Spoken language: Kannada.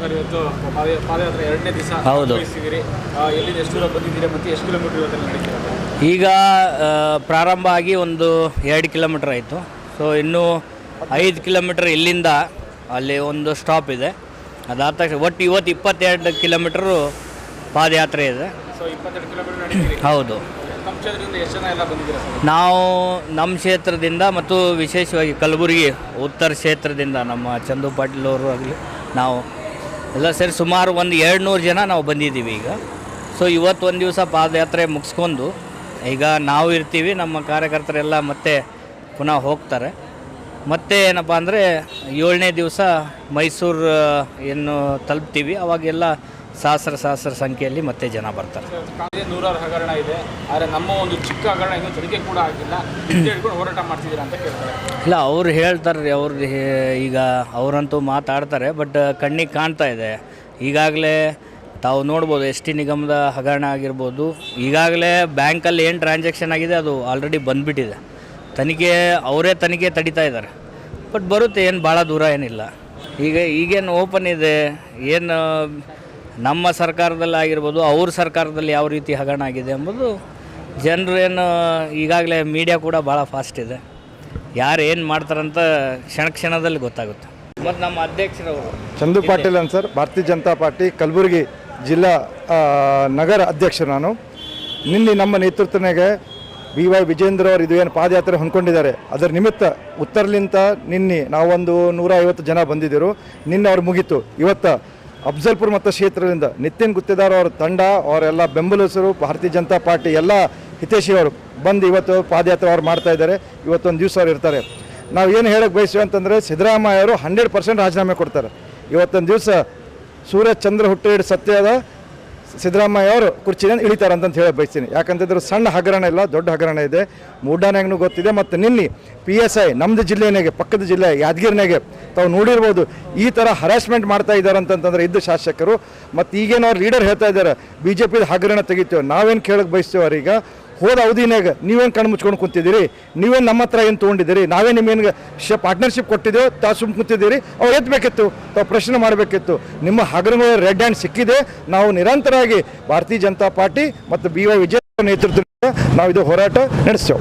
ಸರ್ ಇವತ್ತು ಪಾದಯಾತ್ರೆ ಎರಡನೇ ದಿವಸ ಹೌದು. ಭಾಗವಹಿಸಿದ್ದೀರಿ. ಎಲ್ಲಿಂದ ಎಷ್ಟು ದೂರ ಬಂದಿದ್ದೀರಿ ಮತ್ತು ಎಷ್ಟು ಕಿಲೋಮೀಟರ್ ಇವತ್ತೆಲ್ಲ ನಡೀತೀರಾ ಈಗ ಪ್ರಾರಂಭ ಆಗಿ ಒಂದು ಎರಡು ಕಿಲೋಮೀಟರ್ ಆಯಿತು. ಸೊ ಇನ್ನೂ ಐದು ಕಿಲೋಮೀಟರ್ ಇಲ್ಲಿಂದ ಅಲ್ಲಿ ಒಂದು ಸ್ಟಾಪ್ ಇದೆ. ಅದಾದ ತಕ್ಷಣ ಒಟ್ಟು ಇವತ್ತು ಇಪ್ಪತ್ತೆರಡು ಕಿಲೋಮೀಟ್ರು ಪಾದಯಾತ್ರೆ ಇದೆ. ಸೊ ಇಪ್ಪತ್ತೆರಡು ಕಿಲೋಮೀಟರ್ ನಡೀತೀರಿ ಹೌದು. ನಾವು ನಮ್ಮ ಕ್ಷೇತ್ರದಿಂದ ಮತ್ತು ವಿಶೇಷವಾಗಿ ಕಲಬುರಗಿ ಉತ್ತರ ಕ್ಷೇತ್ರದಿಂದ ನಮ್ಮ ಚಂದು ಪಾಟೀಲ್ ಅವರು ಆಗಲಿ ನಾವು ಎಲ್ಲ ಸೇರಿ ಸುಮಾರು ಒಂದು ಎರಡು ನೂರು ಜನ ನಾವು ಬಂದಿದ್ದೀವಿ ಈಗ. ಸೊ ಇವತ್ತು ಒಂದು ದಿವಸ ಪಾದಯಾತ್ರೆ ಮುಗಿಸ್ಕೊಂಡು ಈಗ ನಾವು ಇರ್ತೀವಿ, ನಮ್ಮ ಕಾರ್ಯಕರ್ತರೆಲ್ಲ ಮತ್ತೆ ಪುನಃ ಹೋಗ್ತಾರೆ. ಮತ್ತೆ ಏನಪ್ಪ ಅಂದರೆ ಏಳನೇ ದಿವಸ ಮೈಸೂರು ಏನು ತಲುಪ್ತೀವಿ. ಅವಾಗೆಲ್ಲ ಸಹಸ್ರ ಸಹಸ್ರ ಸಂಖ್ಯೆಯಲ್ಲಿ ಮತ್ತೆ ಜನ ಬರ್ತಾರೆ. ನೂರಾರು ಹಗರಣ ಇದೆ. ಆದರೆ ನಮ್ಮ ಒಂದು ಚಿಕ್ಕ ಹಗರಣ ಇನ್ನೂ ತನಿಖೆ ಕೂಡ ಆಗಿಲ್ಲ. ಹೇಳ್ಕೊಂಡು ಹೋರಾಟ ಮಾಡ್ತಿದ್ದೀರಾ ಅಂತ ಕೇಳ್ತಾರೆ. ಇಲ್ಲ ಅವ್ರು ಹೇಳ್ತಾರೆ ರೀ ಅವ್ರು ಈಗ ಅವರಂತೂ ಮಾತಾಡ್ತಾರೆ ಬಟ್ ಕಣ್ಣಿಗೆ ಕಾಣ್ತಾ ಇದೆ. ಈಗಾಗಲೇ ತಾವು ನೋಡ್ಬೋದು ಎಸ್ ಟಿ ನಿಗಮದ ಹಗರಣ ಆಗಿರ್ಬೋದು. ಈಗಾಗಲೇ ಬ್ಯಾಂಕಲ್ಲಿ ಏನು ಟ್ರಾನ್ಸಾಕ್ಷನ್ ಆಗಿದೆ ಅದು ಆಲ್ರೆಡಿ ಬಂದುಬಿಟ್ಟಿದೆ. ತನಿಖೆ ಅವರೇ ತನಿಖೆ ತಡಿತಾ ಇದ್ದಾರೆ. ಬಟ್ ಬರುತ್ತೆ ಏನು ಭಾಳ ದೂರ ಏನಿಲ್ಲ. ಈಗ ಈಗೇನು ಓಪನ್ ಇದೆ ಏನು ನಮ್ಮ ಸರ್ಕಾರದಲ್ಲಿ ಆಗಿರ್ಬೋದು ಅವ್ರ ಸರ್ಕಾರದಲ್ಲಿ ಯಾವ ರೀತಿ ಹಗರಣ ಆಗಿದೆ ಎಂಬುದು ಜನರೇನು ಈಗಾಗಲೇ ಮೀಡಿಯಾ ಕೂಡ ಭಾಳ ಫಾಸ್ಟ್ ಇದೆ. ಯಾರು ಏನು ಮಾಡ್ತಾರಂತ ಕ್ಷಣ ಕ್ಷಣದಲ್ಲಿ ಗೊತ್ತಾಗುತ್ತೆ. ಮತ್ತು ನಮ್ಮ ಅಧ್ಯಕ್ಷರವರು ಚಂದು ಪಾಟೀಲ್ ಅಂತ ಸರ್ ಭಾರತೀಯ ಜನತಾ ಪಾರ್ಟಿ ಕಲಬುರಗಿ ಜಿಲ್ಲಾ ನಗರ ಅಧ್ಯಕ್ಷ ನಾನು. ನಿನ್ನೆ ನಮ್ಮ ನೇತೃತ್ವನಾಗೆ ಬಿ ವೈ ವಿಜೇಂದ್ರ ಅವರು ಇದು ಏನು ಪಾದಯಾತ್ರೆ ಹೊಂದ್ಕೊಂಡಿದ್ದಾರೆ. ಅದರ ನಿಮಿತ್ತ ಉತ್ತರಲಿಂತ ನಿನ್ನೆ ನಾವೊಂದು ನೂರ ಐವತ್ತು ಜನ ಬಂದಿದ್ದರು. ನಿನ್ನೆ ಅವ್ರು ಮುಗೀತು. ಇವತ್ತು ಅಫ್ಜಲ್ಪುರ್ ಮತ್ತು ಕ್ಷೇತ್ರದಿಂದ ನಿತಿನ್ ಗುತ್ತಿದಾರ್ ಅವರ ತಂಡ, ಅವರೆಲ್ಲ ಬೆಂಬಲಿಸರು ಭಾರತೀಯ ಜನತಾ ಪಾರ್ಟಿ ಎಲ್ಲ ಹಿತೇಶಿಯವರು ಬಂದು ಇವತ್ತು ಪಾದಯಾತ್ರೆ ಅವ್ರು ಮಾಡ್ತಾ ಇದ್ದಾರೆ. ಇವತ್ತೊಂದು ದಿವಸ ಅವ್ರು ಇರ್ತಾರೆ. ನಾವು ಏನು ಹೇಳಕ್ಕೆ ಬಯಸ್ತೀವಿ ಅಂತಂದರೆ ಸಿದ್ದರಾಮಯ್ಯ ಅವರು ಹಂಡ್ರೆಡ್ ಪರ್ಸೆಂಟ್ ರಾಜೀನಾಮೆ ಕೊಡ್ತಾರೆ. ಇವತ್ತೊಂದು ದಿವಸ ಸೂರ್ಯ ಚಂದ್ರ ಹುಟ್ಟಿಡ್ ಸತ್ಯದ ಸಿದ್ದರಾಮಯ್ಯ ಅವರು ಕುರ್ಚಿನಿಂದ ಇಳಿತಾರೆ ಅಂತಂತ ಹೇಳಿ ಬಯಸ್ತೀನಿ. ಯಾಕಂತಂದ್ರೆ ಸಣ್ಣ ಹಗರಣ ಇಲ್ಲ, ದೊಡ್ಡ ಹಗರಣ ಇದೆ. ಮೂಡಾನ್ಯಾಗೂ ಗೊತ್ತಿದೆ. ಮತ್ತು ನಿನ್ನೆ ಪಿ ಎಸ್ ಐ ನಮ್ಮದು ಜಿಲ್ಲೆನಾಗೆ ಪಕ್ಕದ ಜಿಲ್ಲೆ ಯಾದಗಿರಿನಾಗೆ ತಾವು ನೋಡಿರ್ಬೋದು, ಈ ಥರ ಹರಾಸ್ಮೆಂಟ್ ಮಾಡ್ತಾ ಇದ್ದಾರೆ ಅಂತಂತಂದ್ರೆ ಇದ್ದ ಶಾಸಕರು. ಮತ್ತು ಈಗೇನು ಅವ್ರು ಲೀಡರ್ ಹೇಳ್ತಾ ಇದ್ದಾರೆ ಬಿ ಜೆ ಪಿದ ಹಗರಣ ತೆಗಿತೇವೆ, ನಾವೇನು ಕೇಳಕ್ಕೆ ಬಯಸ್ತೇವೆ ಅವ್ರೀಗ? ಹೋದ ಅವಧಿನಾಗ ನೀವೇನು ಕಣ್ಣು ಮುಚ್ಕೊಂಡು ಕುಂತಿದ್ದೀರಿ? ನೀವೇನು ನಮ್ಮ ಹತ್ರ ಏನು ತೊಗೊಂಡಿದ್ದೀರಿ? ನಾವೇ ನಿಮ್ಗೇನು ಶ ಪಾರ್ಟ್ನರ್ಶಿಪ್ ಕೊಟ್ಟಿದ್ದೇವೆ ತಾ ಸುಮ್ಮನೆ ಕುಂತಿದ್ದೀರಿ? ಅವ್ರು ಎತ್ತಬೇಕಿತ್ತು ತಾವು ಪ್ರಶ್ನೆ ಮಾಡಬೇಕಿತ್ತು. ನಿಮ್ಮ ಹಗರಣಗಳ ರೆಡ್ ಹ್ಯಾಂಡ್ ಸಿಕ್ಕಿದೆ. ನಾವು ನಿರಂತರವಾಗಿ ಭಾರತೀಯ ಜನತಾ ಪಾರ್ಟಿ ಮತ್ತು ಬಿ ವೈ ವಿಜಯ ನೇತೃತ್ವದಿಂದ ನಾವು ಇದು ಹೋರಾಟ ನಡೆಸ್ತೇವೆ.